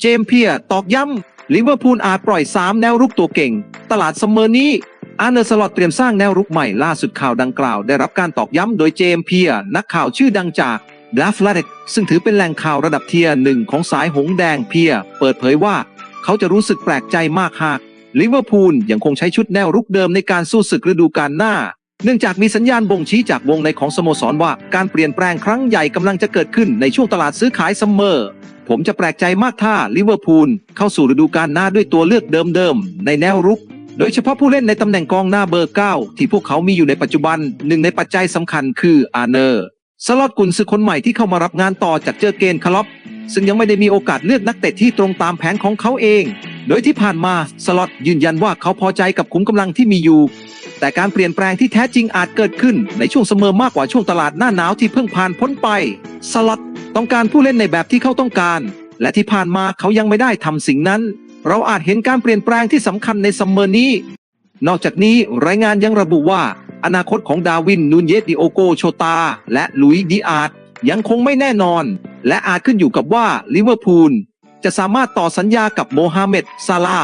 เจมส์เพียร์ตอกย้ำลิเวอร์พูลอาจปล่อย 3 แนวรุกตัวเก่ง ตลาดซัมเมอร์นี้อาร์เนอร์สลอตเตรียมสร้างแนวรุกใหม่ล่าสุดข่าวดังกล่าว ได้รับการตอกย้ำโดยเจมส์เพียร์นักข่าวชื่อดังจาก d a f l a t e c ซึ่งถือเป็นแหล่งข่าวระดับเทียร์หนึ่งของสายหงแดงเพียร์เปิดเผยว่า เขาจะรู้สึกแปลกใจมากหากลิเวอร์พูลยังคงใช้ชุดแนวรุกเดิมในการสู้ศึกฤดูกาลหน้า เนื่องจากมีสัญญาณบ่งชี้จากวงในของสโมสรว่าการเปลี่ยนแปลงครั้งใหญ่กำลังจะเกิดขึ้นในช่วงตลาดซื้อขายซัมเมอร์ ผมจะแปลกใจมากถ้าลิเวอร์พูลเข้าสู่ฤดูกาลหน้าด้วยตัวเลือกเดิมๆ ในแนวรุก โดยเฉพาะผู้เล่นในตำแหน่งกองหน้าเบอร์ 9 ที่พวกเขามีอยู่ในปัจจุบันหนึ่งในปัจจัยสำคัญคืออาร์เนอร์ สล็อตกุนซือคนใหม่ที่เข้ามารับงานต่อจากเจอเกนคาร์ลอปซึ่งยังไม่ได้มีโอกาสเลือกนักเตะที่ตรงตามแผนของเขาเอง โดยที่ผ่านมาสล็อตยืนยันว่าเขาพอใจกับขุมกำลังที่มีอยู่ แต่การเปลี่ยนแปลงที่แท้จริงอาจเกิดขึ้นในช่วงเสมอมากกว่าช่วงตลาดหน้าหนาวที่เพิ่งผ่านพ้นไป สล็อต ต้องการผู้เล่นในแบบที่เขาต้องการ และที่ผ่านมาเขายังไม่ได้ทำสิ่งนั้น เราอาจเห็นการเปลี่ยนแปลงที่สำคัญในซัมเมอร์นี้ นอกจากนี้รายงานยังระบุว่า อนาคตของดาวินนูนเยสดิโอโกโชตา และลุยดิอาร์ตยังคงไม่แน่นอน และอาจขึ้นอยู่กับว่าลิเวอร์พูลจะสามารถต่อสัญญากับโมฮัมเหม็ดซาลา